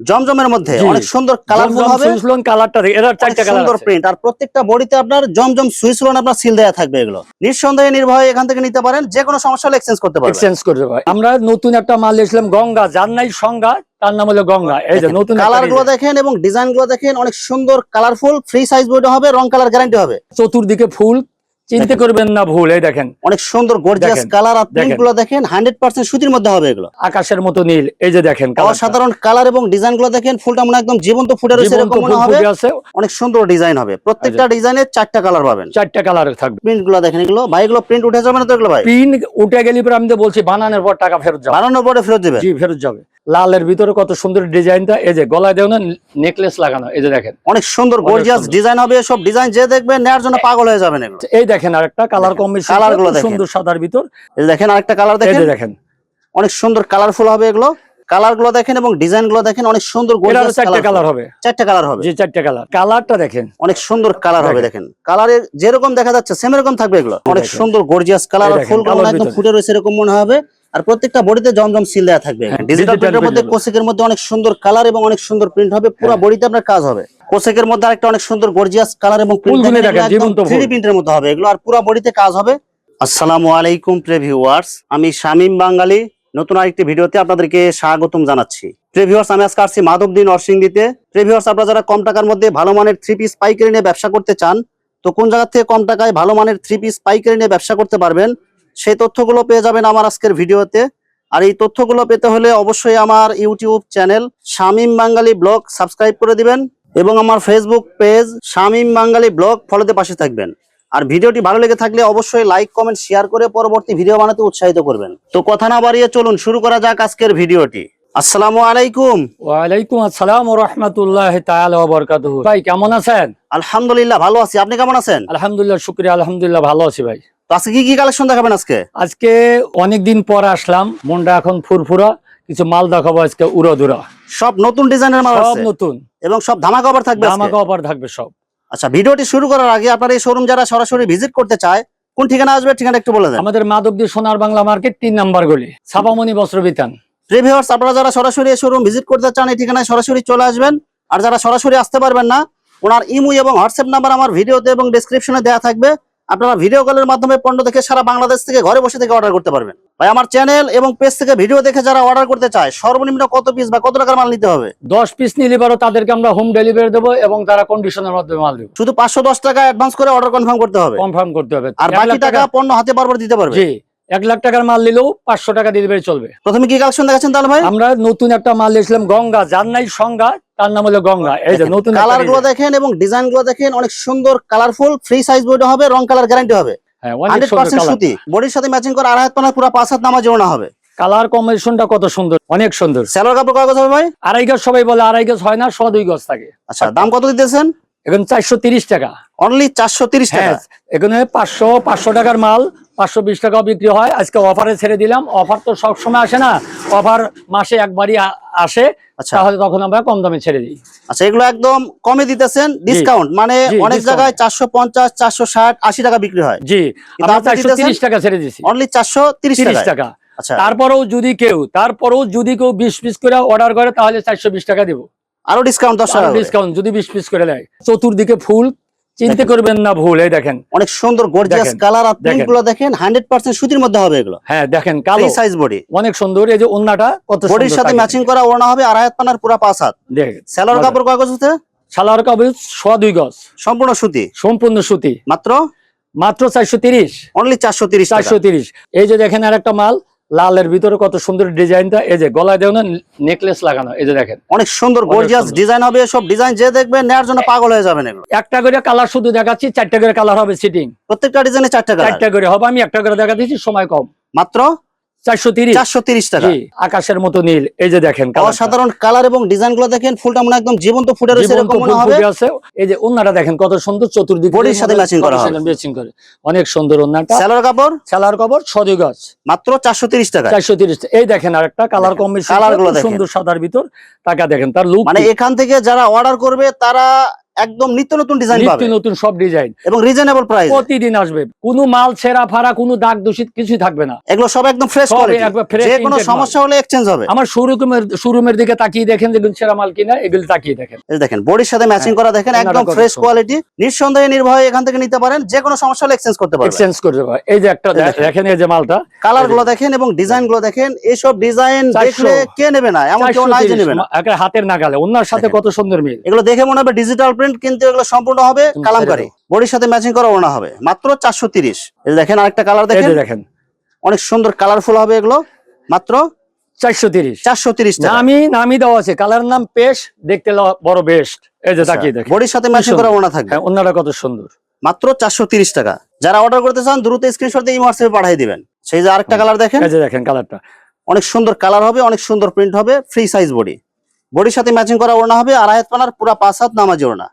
জমজমের মধ্যে। অনেক সুন্দর কালারফুল হবে। সুইসলন কালারটা এর চারটা কালার সুন্দর প্রিন্ট আর প্রত্যেকটা বডিতে আপনার জমজম সুইচ লোন আপনার সিল দেয়া থাকবে এগুলো। নিঃসন্দেহে নির্ভয়ে এখান থেকে নিতে পারেন যে কোনো সমস্যা হলে এক্সচেঞ্জ করতে পারবেন। এক্সচেঞ্জ করে দেবো আমরা নতুন একটা মাল এসলাম গঙ্গা যার নাই সংজ্ঞা তার নাম হলো গঙ্গা। এই যে নতুন কালারগুলো দেখেন এবং ডিজাইনগুলো দেখেন অনেক সুন্দর কালারফুল ফ্রি সাইজ বইটা হবে রং কালার গ্যারান্টি হবে। চতুর্দিকে ফুল চিনতে করবেন না ভুল এই দেখেন। অনেক সুন্দর গর্জিয়াস কালার আর প্রিন্ট দেখেন। গুলো দেখেন হান্ড্রেড পার্সেন্ট সুতির মধ্যে হবে এগুলো। আকাশের মতো নীল এই যে দেখেন। অসাধারণ কালার এবং ডিজাইনগুলো দেখেন ফুলটা মনে একদম জীবন্ত ফুটে রয়েছে এরকম মনে হবে অনেক সুন্দর ডিজাইন হবে। প্রত্যেকটা ডিজাইনের চারটা কালার পাবেন। চারটা কালার থাকবে। প্রিন্টগুলো দেখেন এগুলো। ভাই এগুলো প্রিন্ট উঠে যাবে না তো এগুলো ভাই? পিন উঠে গেলি পরে আমি তো বলছি বানানোর পর টাকা ফেরত যাবে। বানানোর পরে ফেরত দেবে জি ফেরত যাবে। লালের ভিতরে কত সুন্দর ডিজাইনটা এই যে গলায় দেও না নেকলেস লাগানো এই যে দেখেন। অনেক সুন্দর গর্জিয়াস ডিজাইন হবে সব ডিজাইন যে দেখবে নেয়ার জন্য পাগল হয়ে যাবেন এই দেখেন আরেকটা কালার কম্বিনেশন colour গুলো দেখেন। সুন্দর সাদার ভিতর। এই দেখেন আরেকটা কালার দেখেন। দেখেন। অনেক সুন্দর কালারফুল হবে এগুলো। কালারগুলো দেখেন এবং ডিজাইনগুলো দেখেন অনেক সুন্দর চারটা কালার হবে। চারটা কালার হবে। যে চারটা কালার কালারটা দেখেন। অনেক সুন্দর কালার হবে দেখেন। কালারের যেরকম দেখা যাচ্ছে সেম এরকম থাকবে এগুলো। অনেক সুন্দর গর্জিয়াস কালার ফুল কালোর একদম ফুটে রয়েছে এরকম মনে হবে। আর প্রত্যেকটা বডিতে জমজম সিল দেওয়া থাকবে। হ্যাঁ, ডিজিটাল প্রিন্টের মধ্যে কোসেকের মধ্যে অনেক সুন্দর কালার এবং অনেক সুন্দর প্রিন্ট হবে পুরো হ্যাঁ। বডিতে আপনার কাজ হবে। কোসেকের মধ্যে আরেকটা অনেক সুন্দর গর্জিয়াস কালার এবং প্রিন্ট। থ্রি প্রিন্টের মধ্যে হবে। এগুলো আর পুরো বডিতে কাজ হবে। আসসালামু আলাইকুম প্রিভিউয়ার্স আমি শামীম বাঙালি। নতুন আরেকটি ভিডিওতে আপনাদেরকে স্বাগতম জানাচ্ছি। প্রিভিউয়ার্স আমি আজকে আসছি মাধবদী নরসিংদীতে। প্রিভিউয়ার্স আপনারা যারা কম টাকার মধ্যে ভালো মানের থ্রি পিস পাইকারি নিয়ে ব্যবসা করতে চান তো কোন জায়গা থেকে কম টাকায় ভালো মানের থ্রি পিস পাইকারি নিয়ে ব্যবসা করতে পারবেন সেই তথ্যগুলো পেয়ে যাবেন আমার আজকের ভিডিওতে। আর এই তথ্যগুলো পেতে হলে অবশ্যই আমার YouTube channel Shamim Bangali blog subscribe করে দিবেন এবং আমার Facebook page Shamim Bangali blog ফলোতে পাশে থাকবেন। আর ভিডিওটি ভালো লেগে থাকলে অবশ্যই লাইক কমেন্ট শেয়ার করে পরবর্তী ভিডিও বানাতে উৎসাহিত করবেন। তো কথা না বাড়িয়ে চলুন শুরু করা যাক আজকের ভিডিওটি। আসসালামু আলাইকুম। ওয়ালাইকুম আসসালাম ও রহমতুল্লাহ তাআলা ভাই কেমন আছেন? আলহামদুলিল্লাহ ভালো আছি। আপনি কেমন আছেন? আলহামদুলিল্লাহ শুকরিয়া। আলহামদুলিল্লাহ ভালো আছি ভাই। তো আজকে কি কি কালেকশন দেখাবেন আজকে? আজকে অনেকদিন পর আসলাম মনটা এখন ফুরফুরা কিছু মাল দেখাবো আজকে উড়াদুরা। সব নতুন ডিজাইনের মাল সব নতুন। এবং সব ধামা কভার থাকবে। ধামাকা অফার থাকবে সব। আচ্ছা ভিডিওটি শুরু করার আগে আপনার এই শোরুম যারা সরাসরি ভিজিট করতে চায় কোন ঠিকানা আসবে ঠিকানা একটু বলে দেন। আমাদের মাধবদী সোনার বাংলা মার্কেট তিন নাম্বার গলি ছাপামণি বস্ত্র বিতান। আপনারা যারা সরাসরি এই শোরুম ভিজিট করতে চান এই ঠিকানায় সরাসরি চলে আসবেন। আর যারা সরাসরি আসতে পারবেন না ওনার ইমু এবং হোয়াটসঅ্যাপ নাম্বার আমার ভিডিওতে এবং ডেসক্রিপশনে দেওয়া থাকবে। আপনারা ভিডিও কলের মাধ্যমে পণ্য দেখে সারা বাংলাদেশ থেকে ঘরে বসে থেকে অর্ডার করতে পারবেন। ভাই আমার চ্যানেল এবং পেজ থেকে ভিডিও দেখে যারা অর্ডার করতে চায় সর্বনিম্ন কত পিস বা কত টাকার মাল নিতে হবে? দশ পিস নিলে পারো তাদেরকে আমরা হোম ডেলিভারি দেবো এবং তারা কন্ডিশনের মাধ্যমে মাল দেবো। শুধু পাঁচশো দশ টাকা অ্যাডভান্স করে অর্ডার কনফার্ম করতে হবে। কনফার্ম করতে হবে। আর বাকি টাকা? পণ্য হাতে বারবার দিতে পারবে। জি। এক লাখ টাকার মাল নিলেও পাঁচশো টাকা ডেলিভারি চলবে। প্রথমে কি কালেকশন দেখাচ্ছেন তাহলে ভাই? আমরা নতুন একটা মাল নিয়েছিলাম গঙ্গা যার নাই সংজ্ঞা তার নাম হলো গঙ্গা। এই যে নতুন কালারগুলো দেখেন এবং ডিজাইনগুলো দেখেন অনেক সুন্দর কালারফুল ফ্রি সাইজ বইটা হবে রং কালার গ্যারান্টি হবে। হ্যাঁ হান্ড্রেড পার্সেন্ট সুতি। বডির সাথে ম্যাচিং করা আড়াই হাত পানা পুরো পাঁচ হাত নামা জোড়া হবে। কালার কম্বিনেশনটা কত সুন্দর অনেক সুন্দর। স্যালোর কাপড় কয় গজ হবে ভাই? আড়াই গজ সবাই বলে আড়াই গজ হয় না শ দুই গজ থাকে। আচ্ছা দাম কত দিতেছেন? এখন চারশো তিরিশ টাকা। অনলি চারশো তিরিশ হ্যাঁ টাকা? এখানে পাঁচশো পাঁচশো টাকার মাল পাঁচশো বিশ টাকা বিক্রি হয়। আজকে অফারে ছেড়ে দিলাম। অফার তো সব সময় আসে না। অফার মাসে একবারই আসে। আচ্ছা। তাহলে তখন আমরা কম দামে ছেড়ে দিই। আচ্ছা এগুলো একদম কমে দিতেছেন ডিসকাউন্ট মানে অনেক জায়গায় চারশো পঞ্চাশ চারশো ষাট আশি টাকা বিক্রি হয়। জি আমরা চারশো তিরিশ টাকা ছেড়ে দিছি। অনলি চারশো তিরিশ টাকা। আচ্ছা। তারপরেও যদি কেউ তারপরেও যদি কেউ বিশ পিস করে অর্ডার করে তাহলে চারশো বিশ টাকা দিব। আরও ডিসকাউন্ট দশ টাকা ডিসকাউন্ট যদি বিশ পিস করে দেয়। চতুর্দিকে ফুল চিনতে করবেন না ভুল এই দেখেন। অনেক সুন্দর গর্জিয়াস কালার আর প্রিন্ট দেখেন। গুলো দেখেন হান্ড্রেড পার্সেন্ট সুতির মধ্যে হবে এগুলো। হ্যাঁ দেখেন কালো। ফ্রি সাইজ বডি অনেক সুন্দর এই যে ওন্নাটা কত সুন্দর বডির সাথে ম্যাচিং করা ওড়না হবে আড়াই হাত পানার পুরো পাঁচ হাত। দেখেন মজা। কাপড় কয় গজ হতে? সালোয়ার কাপড় সোয়া দুই গজ। সম্পূর্ণ সুতি? সম্পূর্ণ সুতি। মাত্র? মাত্র চারশো তিরিশ। অনলি চারশো তিরিশ চারশো তিরিশ। এই যে দেখেন আর একটা মাল লালের ভিতরে কত সুন্দর ডিজাইনটা এই যে গলায় দেও না নেকলেস লাগানো এই যে দেখেন। অনেক সুন্দর গর্জিয়াস ডিজাইন হবে সব ডিজাইন যে দেখবেন নেওয়ার জন্য পাগল হয়ে যাবেন এগুলো। একটা করে কালার শুধু দেখাচ্ছি চারটা করে কালার হবে সিটিং প্রত্যেকটা ডিজাইনে চারটা করে চারটা করে হবে আমি একটা করে দেখা দিচ্ছি সময় কম। মাত্র টাকা। আকাশের মতো নীল। এই যে দেখেন। অসাধারণ কালার এবং ডিজাইনগুলো দেখেন ফুলটা মনে একদম জীবন্ত ফুটে রয়েছে এরকম মনে হবে। এই যে ওন্নাটা দেখেন কত সুন্দর চতুর্দিকে বডির সাথে করা হবে। ম্যাচিং করে। অনেক সুন্দর ওন্নাটা। কাপড়? সেলার গজ মাত্র টাকা এই দেখেন আর একটা কালার দেখেন, কম্বিনেশন colour গুলো সুন্দর সাদার ভিতর। টাকা দেখেন তার লুক মানে এখান থেকে যারা অর্ডার করবে তারা একদম নিত্য নতুন ডিজাইন নিত্য নতুন সব ডিজাইন এবং রিজনেবল প্রাইস প্রতিদিন আসবে। কোনো মাল ছেঁড়া ফাড়া কোনো দাগ দূষিত কিছুই থাকবে না। এগুলো সব একদম ফ্রেশ যে কোনো সমস্যা হলে এক্সচেঞ্জ হবে। আমার শোরুমের শোরুমের দিকে তাকিয়ে দেখেন যেগুলো ছেঁড়া মাল কিনা এগুলো তাকিয়ে দেখেন। এই দেখেন বডির সাথে ম্যাচিং করা দেখেন একদম ফ্রেশ কোয়ালিটি নিঃসন্দেহে নির্ভয়ে এখান থেকে নিতে পারেন। যে কোনো সমস্যা হলে এক্সচেঞ্জ করতে পারবেন। এক্সচেঞ্জ করে দেবো এই যে একটা দেখেন। এই যে মালটা। কালারগুলো দেখেন এবং ডিজাইনগুলো দেখেন এইসব ডিজাইন দেখলে কে নেবে না? এমন কেউ নাই যে নেবে না। হাতের নাগালে। ওনার সাথে কত সুন্দর মিল। এগুলো দেখে মনে হবে ডিজিটাল প্রিন্ট কিন্তু এগুলো সম্পূর্ণ হবে কালামকারী বডির সাথে ম্যাচিং করা ওনা হবে। মাত্র চারশো তিরিশ। দেখেন আরেকটা কালার দেখেন। দেখেন। অনেক সুন্দর কালারফুল হবে এগুলো। মাত্র চারশো তিরিশ। চারশো তিরিশ টাকা। নামি নামি দেওয়া আছে। কালার নাম পেশ দেখতে বড় বেস্ট এই যে তাকিয়ে দেখেন। বডির সাথে ম্যাচিং করা ওনা থাকবে। হ্যাঁ ওনারা কত সুন্দর। মাত্র চারশো টাকা। যারা অর্ডার করতে চান দ্রুত স্ক্রিনশট দিয়ে হোয়াটসঅ্যাপে পাঠিয়ে দিবেন। সেই যে আরেকটা কালার দেখেন। এই যে দেখেন কালারটা অনেক সুন্দর কালার হবে অনেক সুন্দর প্রিন্ট হবে। ফ্রি সাইজ বডি বডির সাথে ম্যাচিং করা ওড়না হবে। আর আয়াত পানার পুরা পাঁচ হাত নামাজি ওড়না।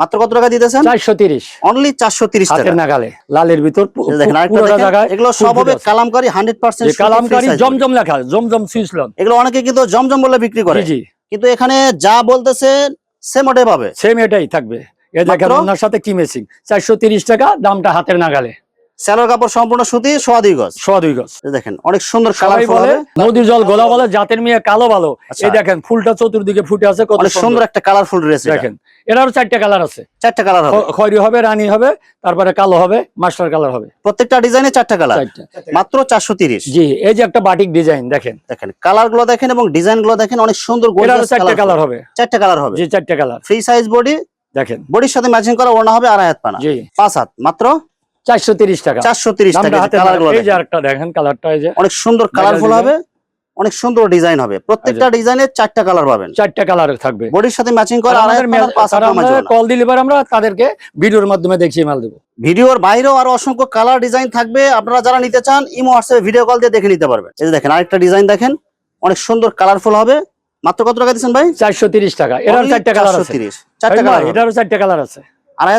মাত্র কত টাকা দিতেছেন? চারশো তিরিশ। অনলি চারশো তিরিশ টাকা। হাতের নাগালে লালের ভিতর দেখেন আরেকটা দেখেন, এগুলো সব হবে। কালামকারী হান্ড্রেড পার্সেন্ট যে কালামকারী জমজম লেখা জমজম সুইসলন এগুলো অনেকে কিন্তু জমজম বলে বিক্রি করে। জি কিন্তু এখানে যা বলতেছে সেম ওটাই পাবে। সেম এটাই থাকবে। এই দেখেন আপনার ওনার সাথে কি মেসিং চারশো তিরিশ টাকা দামটা হাতের নাগালে। স্যালোর কাপড় সম্পূর্ণ সুতি সোয়া দুই গজ। সোয়া দুই গজ। দেখেন অনেক সুন্দর কালারফুল বলে হবে। নদীর জল গোলা বলে জাতের মেয়ে কালো ভালো। আচ্ছা। এই দেখেন ফুলটা চতুর্দিকে ফুটে আছে কত সুন্দর একটা কালারফুল ড্রেস দেখেন এটারও চারটা কালার আছে। চারটা কালার হবে। খ- হবে রানী হবে তারপরে কালো হবে মাস্টার কালার হবে। প্রত্যেকটা ডিজাইনে চারটা কালার মাত্র চারশো তিরিশ। জি এই যে একটা বাটিক ডিজাইন দেখেন। দেখেন কালারগুলো দেখেন এবং ডিজাইনগুলো দেখেন অনেক সুন্দর চারটা কালার হবে। চারটা কালার হবে। জি চারটা কালার ফ্রি সাইজ বডি দেখেন। বডির সাথে ম্যাচিং করা ওড়না হবে আড়াই হাত পানা। পাঁচ হাত মাত্র তিরিশ টাকা। চারশো তিরিশ দামটা টাকা হাতে এই যে আরেকটা দেখেন কালারটা এই যে অনেক সুন্দর কালারফুল হবে অনেক সুন্দর ডিজাইন হবে। প্রত্যেকটা ডিজাইনে চারটা কালার পাবেন। চারটা কালার থাকবে। বডির সাথে ম্যাচিং করা আমাদের আমরা কল দিলে আমরা তাদেরকে ভিডিওর মাধ্যমে দেখিয়ে মাল দেবো। ভিডিওর বাইরেও আরও অসংখ্য কালার ডিজাইন থাকবে। আপনারা যারা নিতে চান ইমো হোয়াটসঅ্যাপে ভিডিও কল দিয়ে দেখে নিতে পারবেন। এই যে দেখেন আরেকটা ডিজাইন দেখেন। অনেক সুন্দর কালারফুল হবে। মাত্র কত টাকা দিচ্ছেন ভাই? চারশো তিরিশ টাকা। এটার চারটা কালার আছে। 430 চারটা কালার এটারও চারটা কালার আছে।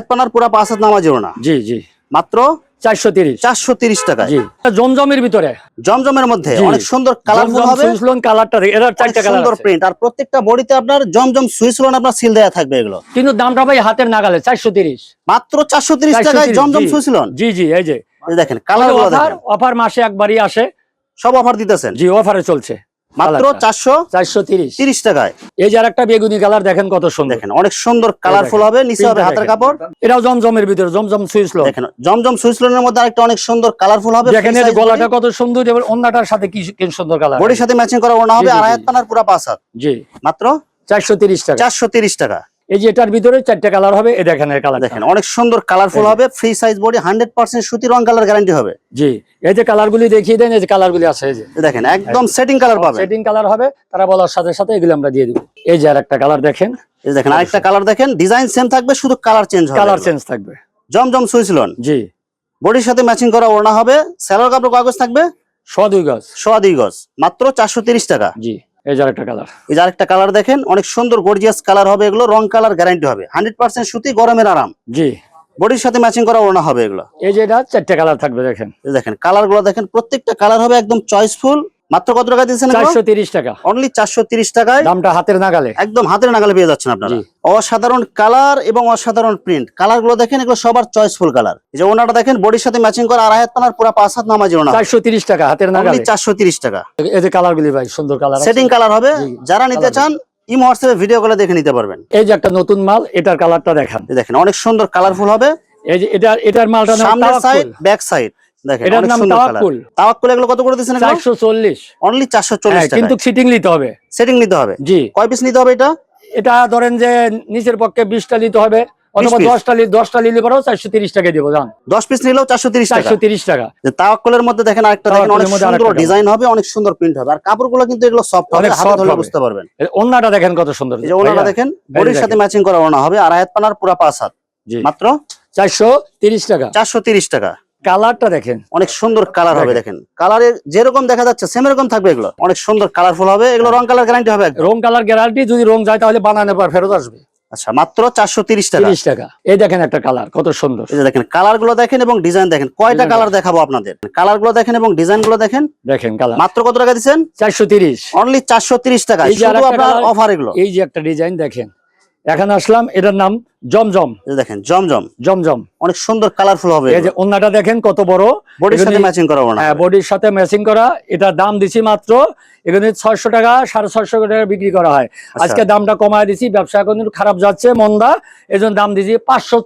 পানার পুরা পাঁচ হাত নামাজ ওড়না জি জি। মাত্র চারশো তিরিশ। চারশো তিরিশ জমজমের ভিতরে। জমজমের মধ্যে অনেক সুন্দর কালারফুল হবে। কালারটা এটার চারটা কালার সুন্দর প্রিন্ট আর প্রত্যেকটা বডিতে আপনার জমজম সুইচ লোন আপনার সিল দেয়া থাকবে এগুলো। কিন্তু দামটা ভাই হাতের নাগালে চারশো তিরিশ। মাত্র চারশো তিরিশ টাকায় জমজম সুইচ লোন। জি জি এই যে। দেখেন কালার অফার অফার মাসে একবারই আসে। সব অফার দিতেছেন। জি অফারে চলছে। মাত্র চারশো চারশো তিরিশ। তিরিশ টাকায়। এই যে আরেকটা বেগুনি কালার দেখেন কত সুন্দর। দেখেন অনেক সুন্দর কালারফুল হবে নিচে হবে হাতের কাপড়। এটাও জমজমের ভিতরে জমজম সুইচ লো দেখেন জমজম সুইচ লোনের মধ্যে আরেকটা অনেক সুন্দর কালারফুল হবে দেখেন এর গলাটা কত সুন্দর এবং অন্যটার সাথে কি সুন্দর কালার বডির সাথে ম্যাচিং করা ওনা হবে আড়াই। হাত পানার পুরা পাঁচ হাত। জি। মাত্র? চারশো তিরিশ টাকা। চারশো তিরিশ টাকা। এই যে এটার ভিতরে চারটা কালার হবে এই দেখেন এর কালার দেখেন অনেক সুন্দর কালারফুল হবে free size body hundred percent সুতি রং কালার গ্যারান্টি হবে। জি এই যে কালার গুলি দেখিয়ে দেন এই যে কালার গুলি আছে এই যে। দেখেন একদম সেটিং কালার পাবেন। সেটিং কালার হবে তারা বলার সাথে সাথে এগুলো আমরা দিয়ে দিব। এই যে আরেকটা কালার দেখেন। এই দেখেন আরেকটা কালার দেখেন ডিজাইন সেম থাকবে শুধু কালার চেঞ্জ হবে। কালার চেঞ্জ থাকবে। জমজম সুইচ লোন জি। বডির সাথে ম্যাচিং করা ওড়না হবে স্যালোর কাপড় কাগজ থাকবে? ছ দুই গজ। সোয়া দুই গজ মাত্র চারশো তিরিশ টাকা। জি। এই যে আরেকটা কালার এই যে আরেকটা কালার দেখেন অনেক সুন্দর গর্জিয়াস কালার হবে এগুলো রং কালার গ্যারান্টি হবে। হান্ড্রেড পার্সেন্ট সুতি গরমের আরাম। জি। বডির সাথে ম্যাচিং করা ওনা হবে এগুলো। এই যে এটা চারটা কালার থাকবে দেখেন। দেখেন কালারগুলো দেখেন প্রত্যেকটা কালার হবে একদম চয়েসফুল মাত্র কত টাকা দিয়েছেন চারশো তিরিশ টাকা। অনলি চারশো তিরিশ টাকায়? দামটা হাতের নাগালে। একদম হাতের নাগালে পেয়ে যাচ্ছেন আপনারা। অসাধারণ কালার এবং অসাধারণ প্রিন্ট কালারগুলো দেখেন এগুলো সবার চয়েসফুল কালার। যে ওনাটা দেখেন বডির সাথে ম্যাচিং করা আড়াই হাত পানার পুরা পাঁচ হাত নামাজি ওনা। চারশো তিরিশ টাকা হাতের নাগালে। চারশো তিরিশ টাকা। এই যে কালার গুলি ভাই সুন্দর কালার সেটিং কালার হবে। যারা নিতে চান ইমো হোয়াটসঅ্যাপে ভিডিও কলে দেখে নিতে পারবেন। এই যে একটা নতুন মাল এটার কালারটা দেখান। দেখেন অনেক সুন্দর কালারফুল হবে। এই যে এটা এটার মালটা নাম সামনের সাইড ব্যাক সাইড এটার নাম তাওয়াক্কুল। তাওয়াক্কুল এগুলো কত করে অনলি হ্যাঁ, টাকা কিন্তু সিটিং নিতে হবে। সেটিং নিতে হবে? জি। কয় পিস নিতে হবে এটা? এটা ধরেন যে নিচের পক্ষে বিশটা নিতে হবে অথবা নিলে পরেও চারশো তিরিশ টাকা দিব জান। পিস নিলেও চারশো তিরিশ টাকা। চারশো তিরিশ টাকা। যে তাওয়াক্কুলের মধ্যে দেখেন আরেকটা দেখেন অনেক সুন্দর ডিজাইন হবে অনেক সুন্দর প্রিন্ট হবে। আর কাপড়গুলো কিন্তু এগুলো সফট হবে হাতে বুঝতে পারবেন। এর ওন্নাটা দেখেন কত সুন্দর। এই যে ওনারা দেখেন বডির সাথে ম্যাচিং করা ওনা হবে আর আয়াত পানার পুরা পাঁচ হাত। মাত্র? চারশো তিরিশ টাকা। চারশো তিরিশ টাকা। কালারটা দেখেন। অনেক সুন্দর কালার হবে দেখেন। কালারে যেরকম দেখা যাচ্ছে সেম এরকম থাকবে এগুলো। অনেক সুন্দর কালারফুল হবে এগুলো রং কালার গ্যারান্টি হবে রং কালার গ্যারান্টি যদি রং যায় তাহলে বানানোর পর ফেরত আসবে। আচ্ছা মাত্র চারশো তিরিশ টাকা। তিরিশ টাকা। এই দেখেন একটা কালার কত সুন্দর। এই দেখেন কালারগুলো দেখেন এবং ডিজাইন দেখেন। কয়টা কালার দেখাবো আপনাদের? কালারগুলো দেখেন এবং ডিজাইনগুলো দেখেন। দেখেন কালার মাত্র কত টাকা দিচ্ছেন? চারশো তিরিশ। অনলি চারশো তিরিশ টাকা। এই যে আপনার অফার এগুলো। এই যে একটা ডিজাইন দেখেন। এখানে আসলাম এটার নাম জমজম। দেখেন জমজম। জমজম। অনেক সুন্দর কালারফুল হবে এই যে ওন্নাটা দেখেন কত বড়। বডির সাথে ম্যাচিং করা হ্যাঁ বডির সাথে ম্যাচিং করা। এটা দাম দিছি মাত্র এখানে ছয়শো টাকা সাড়ে ছয়শো টাকা বিক্রি করা হয়। আচ্ছা। আজকে দামটা কমায় দিছি ব্যবসা এখন খারাপ যাচ্ছে মন্দা। এই দাম দিছি পাঁচশো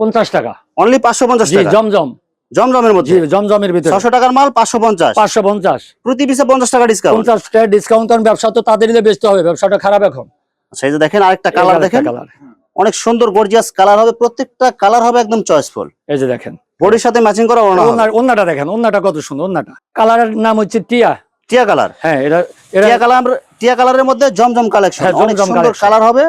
পঞ্চাশ টাকা। অনলি পাঁচশো পঞ্চাশ টাকা? জমজম। জমজমের মধ্যে? জমজমের ভিতরে। ছশো টাকার মাল পাঁচশো পঞ্চাশ। পাঁচশো পঞ্চাশ। প্রতি পিসে পঞ্চাশ টাকা ডিসকাউন্ট পঞ্চাশ টাকা ডিসকাউন্ট কারণ ব্যবসা তো তাদেরই বেচতে হবে ব্যবসাটা খারাপ এখন। আচ্ছা এই যে দেখেন আরেকটা কালার দেখেন। অনেক সুন্দর গর্জিয়াস কালার হবে। প্রত্যেকটা কালার হবে একদম চয়েসফুল এই যে দেখেন। বডির সাথে ম্যাচিং করা ওনা। ওন্না- দেখেন ওন্নাটা কত সুন্দর ওন্নাটা কালারের নাম হচ্ছে টিয়া। টিয়া কালার হ্যাঁ এটা টিয়া কালার টিয়া কালারের মধ্যে জমজম কালেকশন হ্যাঁ, অনেক সুন্দর কালার হবে।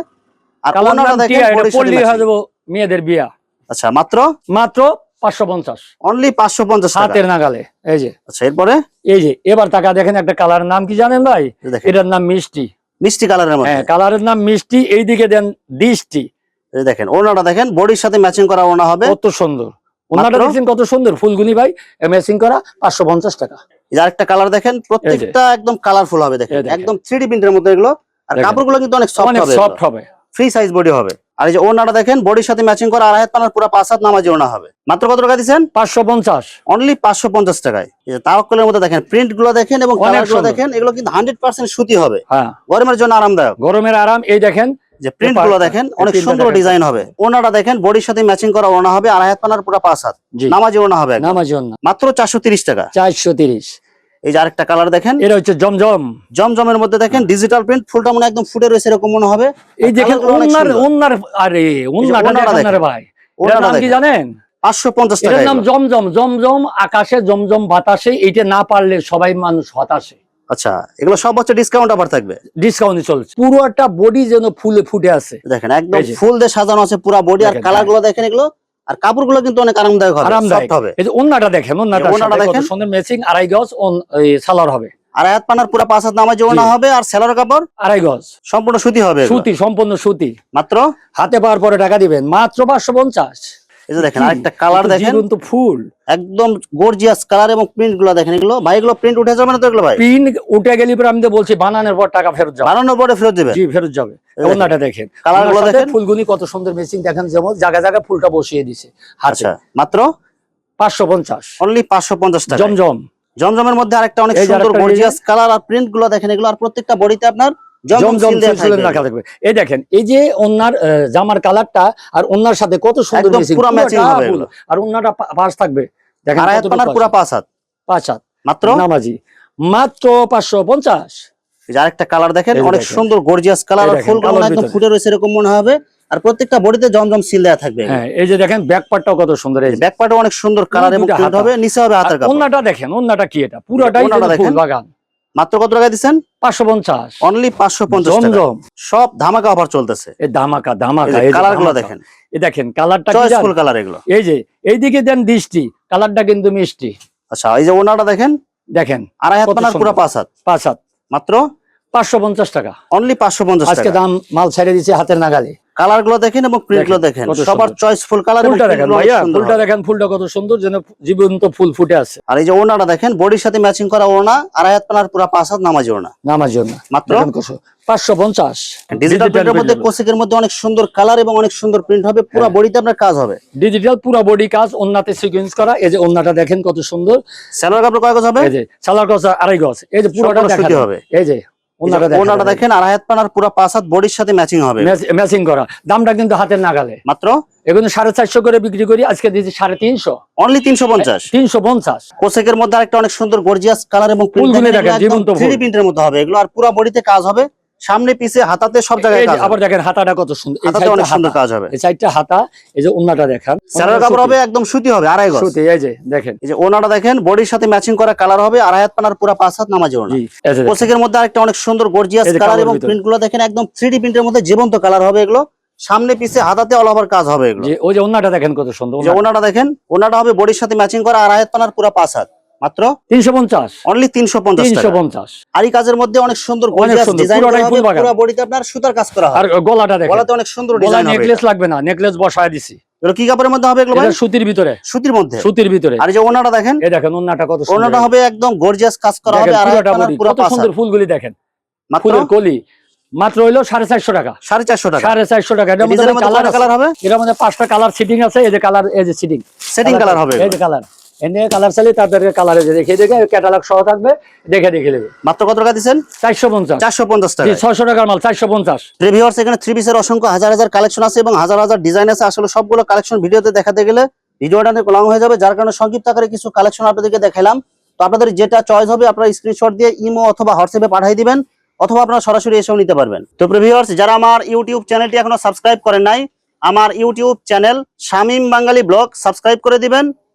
আর ওনাটা দেখেন বডির সাথে হয়ে। মেয়েদের বিয়া। আচ্ছা মাত্র? মাত্র পাঁচশো পঞ্চাশ। অনলি পাঁচশো পঞ্চাশ টাকা। হাতের নাগালে এই যে। আচ্ছা এরপরে? এই যে এবার টাকা দেখেন একটা কালারের নাম কি জানেন ভাই? এটার নাম মিষ্টি। মিষ্টি কালারের মধ্যে? হ্যাঁ কালারের নাম মিষ্টি এইদিকে দেন দৃষ্টি। দেখেন ওনাটা দেখেন বডির সাথে ম্যাচিং করা ওনা হবে। কত সুন্দর। ওনাটা? দেখছেন কত সুন্দর ফুলগুনি ভাই ম্যাচিং করা পাঁচশো পঞ্চাশ টাকা। আরেকটা কালার দেখেন প্রত্যেকটা একদম কালারফুল হবে দেখেন। একদম থ্রি প্রিন্টের মধ্যে এগুলো। আর কাপড়গুলো কিন্তু অনেক সফট হবে সফট হবে। ফ্রি সাইজ বডি হবে। আর এই যে ওনাটা দেখেন বডির সাথে ম্যাচিং করা আড়াই হাত পানার পুরো পাঁচ হাত নামাজি ওনা হবে। মাত্র কত টাকা দিচ্ছেন? পাঁচশো পঞ্চাশ। অনলি পাঁচশো পঞ্চাশ টাকায়। এই মধ্যে দেখেন প্রিন্টগুলো দেখেন এবং দেখেন এগুলো কিন্তু হান্ড্রেড পার্সেন্ট সুতি হবে। হ্যাঁ। গরমের জন্য আরামদায়ক। গরমের আরাম এই দেখেন যে প্রিন্টগুলো দেখেন অনেক সুন্দর ডিজাইন হবে। ওনাটা দেখেন বডির সাথে ম্যাচিং করা ওনা হবে আড়াই হাত পানার পুরো পাঁচ হাত। নামাজি ওনা হবে। নামার জন্য মাত্র চারশো তিরিশ টাকা। চারশো তিরিশ। এই যে আরেকটা কালার দেখেন। এটা হচ্ছে জমজম। জমজমের মধ্যে দেখেন ডিজিটাল প্রিন্ট ফুলটা মনে একদম ফুটে রয়েছে এরকম মনে হবে। এই দেখেন ওনার ওনার আরে ওনাটা ওনাটা দেখেন দেখেন। না রে ভাই ওনাটা নাম কি জানেন? পাঁচশো পঞ্চাশ টাকা নাম জমজম। জমজম আকাশে জমজম বাতাসে এইটা না পারলে সবাই মানুষ হতাশে। আচ্ছা এগুলো সব হচ্ছে ডিসকাউন্ট আবার থাকবে। ডিসকাউন্ট চলছে। পুরো একটা বডি যেন ফুলে ফুটে আছে। দেখেন একদম ফুল দিয়ে সাজানো আছে পুরো বডি আর কালারগুলো দেখেন এগুলো। আর কাপড়গুলো কিন্তু অনেক আরামদায়ক হবে আরামদায়ক। হবে। এই যে ওন্নাটা দেখেন ওন্নাটা ওন্নাটা দেখেন। সুন্দর ম্যাচিং আড়াই গজ সালার হবে। আর আয়াত পানার পুরো পাঁচ হাত নামাজ ওনা হবে আর সেলার কাপড় আড়াই গজ। সম্পূর্ণ সুতি হবে সুতি সম্পূর্ণ সুতি। মাত্র? হাতে পাওয়ার পরে টাকা দিবেন মাত্র পাঁচশো পঞ্চাশ। এই যে দেখেন আরেকটা কালার দেখেন। জীবন্ত ফুল। একদম গর্জিয়াস কালার এবং প্রিন্টগুলো দেখেন এগুলো। ভাই এগুলো প্রিন্ট উঠে যাবে না তো এগুলো ভাই? পিন উঠে গেলে পরে আমি তো বলছি বানানোর পর টাকা ফেরত যাবে। বানানোর পরে ফেরত দেবে জি ফেরত যাবে। ওন্নাটা দেখেন Colour গুলো দেখেন। ফুলগুনি কত সুন্দর মেচিং দেখেন যেমন জায়গা জায়গা ফুলটা বসিয়ে দিছে আচ্ছা মাত্র? পাঁচশো পঞ্চাশ। অনলি পাঁচশো পঞ্চাশ টাকা জমজম। জমজমের মধ্যে আরেকটা অনেক সুন্দর গর্জিয়াস কালার আর প্রিন্টগুলো দেখেন এগুলো। আর প্রত্যেকটা বডিতে আপনার জমজম জমজম seal দেয়া সুলসুলের থাকবে। রাখা থাকবে। এই দেখেন এই যে ওনার জামার কালারটা আর ওনার সাথে কত সুন্দর একদম matching, পুরা পুরোটা matching হবে ফুল। এগুলো। আর ওনাটা পাশ থাকবে। দেখেন আর আয়াত কতটুকু পানার আছে। পুরো পাঁচ হাত। পাঁচ হাত। মাত্র? নামাজি। মাত্র পাঁচশো পঞ্চাশ। আরেকটা কালার দেখেন অনেক সুন্দর গর্জিয়াস কালার ফুল একদম ফুটে রয়েছে এরকম মনে হবে। আর প্রত্যেকটা বডিতে জমজম সিল দেয়া থাকবে হ্যাঁ এই যে দেখেন ব্যাক পার্টটাও কত সুন্দর এই। ব্যাক অনেক সুন্দর কালার এবং হবে নিচে হবে হাতের কাপড়। ওন্নাটা দেখেন ওন্নাটা কি এটা? পুরোটাই। ফুল বাগান। মাত্র কত টাকা দিচ্ছেন? পাঁচশো পঞ্চাশ। অনলি পাঁচশো পঞ্চাশ জমজম। সব ধামাকা অফার চলতেছে। এই এই যে কালারগুলো দেখেন। এই দেখেন কালারটা চয়েসফুল কালার এগুলো। এই যে এইদিকে দেন দৃষ্টি কালারটা কিন্তু মিষ্টি। আচ্ছা এই যে ওনাটা দেখেন দেখেন আড়াই হাত পানার পুরো পাঁচ হাত। পাঁচ হাত। মাত্র? পাঁচশো পঞ্চাশ টাকা। অনলি পাঁচশো পঞ্চাশ আজকে টাকা। দাম মাল ছেড়ে দিচ্ছে হাতের নাগালে। কালারগুলো দেখেন এবং প্রিন্টগুলো দেখেন। সবার। চয়েসফুল কালার ফুলটা দেখেন অনেক ভাইয়া সুন্দর ফুলটা দেখেন ফুলটা কত সুন্দর যেন জীবন্ত ফুল ফুটে আছে। আর এই যে ওনাটা দেখেন বডির সাথে ম্যাচিং করা ওনা আড়াই হাত পানার পুরো পাঁচ হাত নামাজি ওনা নামার জন্য মাত্র? পাঁচশো পঞ্চাশ। ডিজিটাল প্রিন্টের মধ্যে কোসিকের মধ্যে অনেক সুন্দর কালার এবং অনেক সুন্দর প্রিন্ট হবে পুরো হ্যাঁ। বডিতে আপনার কাজ হবে। ডিজিটাল পুরো বডি কাজ ওন্নাতে সিকোয়েন্স করা এই যে ওন্নাটা দেখেন কত সুন্দর। স্যালোয়ার কাপড় কয় গজ হবে? এই যে সালার গজ আড়াই গজ। এই যে পুরোটা। হবে। এই যে ওনাটা দেখেন হাত পানার পুরো পাঁচ হাত বডির সাথে ম্যাচিং হবে। ম্যাচিং করা। দামটা কিন্তু হাতের নাগালে। মাত্র? এগুলো সাড়ে চারশো করে বিক্রি করি আজকে দিয়েছি সাড়ে তিনশো। অনলি তিনশো পঞ্চাশ? তিনশো পঞ্চাশ। কোসেকের মধ্যে আরেকটা অনেক সুন্দর গর্জিয়াস কালার এবং প্রিন্টের মধ্যে হবে। এগুলো আর পুরো বডিতে কাজ হবে? সামনে পিছে হাতাতে সব জায়গায় কাজ আবার দেখেন হাতাটা কত সুন্দর। হাতাতে অনেক সুন্দর কাজ হবে। এই সাইডটা হাতা এই যে উন্নাটা দেখান স্যালোয়ার কাপড় হবে একদম সুতি হবে আড়াই গজ। সুতি এই যে দেখেন। এই যে ওনাটা দেখেন বডির সাথে ম্যাচিং করা কালার হবে আড়াই হাত পানার পুরো পাঁচ হাত নামাজি ওনা। কোসেকের মধ্যে আরেকটা অনেক সুন্দর গর্জিয়াস কালার এবং ভিতরে। প্রিন্টগুলো দেখেন একদম থ্রি প্রিন্টের মধ্যে জীবন্ত কালার হবে এগুলো। সামনে পিছে হাতাতে অল ওভার কাজ হবে এগুলো। ওই যে উন্নাটা দেখেন কত সুন্দর ওনাটা দেখেন ওনাটা হবে বডির সাথে ম্যাচিং করা আড়াই হাত পানার পুরো পাঁচ হাত। মাত্র তিনশো পঞ্চাশ। অনলি তিনশো পঞ্চাশ তিনশো পঞ্চাশ। আর এই কাজের মধ্যে অনেক সুন্দর। পুরো বডিতে আপনার সুতার কাজ করা আর গলাটা দেখেন। গলাতে অনেক সুন্দর ডিজাইন নেকলেস লাগবে না নেকলেস বসায় দিছি। কি কাপড়ের মধ্যে হবে এগুলো সুতির ভিতরে। সুতির মধ্যে। সুতির ভিতরে। আর যে ওনাটা দেখেন? এই দেখেন উন্নাটা কত সুন্দর। ওনাটা হবে একদম গর্জিয়াস কাজ করা হবে আর পুরো সুন্দর ফুলগুলি দেখেন। ফুলের কলি। মাত্র হইল সাড়ে চারশো টাকা। সাড়ে চারশো টাকা। সাড়ে চারশো টাকা। এটার মধ্যে কালার কালার হবে? এটার মধ্যে পাঁচটা কালার সিটিং আছে এই যে কালার এই যে সিটিং সেটিং কালার হবে এই যে কালার এনে কালার চাইলে তাদেরকে কালারে দেখে দেখে ক্যাটালগ সহ থাকবে দেখে দেখে নেবে। মাত্র কত টাকা দিচ্ছেন? চারশো পঞ্চাশ। চারশো পঞ্চাশ টাকা। ছয়শো টাকার মাল চারশো পঞ্চাশ। রিভিউয়ার্স এখানে থ্রি পিসের অসংখ্য হাজার হাজার কালেকশন আছে এবং হাজার হাজার ডিজাইন আছে। আসলে সবগুলো কালেকশন ভিডিওতে দেখাতে গেলে ভিডিওটা অনেক লং হয়ে যাবে। যার কারণে সংক্ষিপ্ত আকারে কিছু কালেকশন আপনাদেরকে দেখালাম তো আপনাদের যেটা চয়েস হবে আপনারা স্ক্রিনশট দিয়ে ইমো অথবা হোয়াটসঅ্যাপে পাঠিয়ে দিবেন অথবা আপনারা সরাসরি এসেও নিতে পারবেন। তো প্রিভিউয়ার্স যারা আমার ইউটিউব চ্যানেলটি এখনও সাবস্ক্রাইব করেন নাই আমার YouTube channel Shamim Bangali blog subscribe করে দিবেন।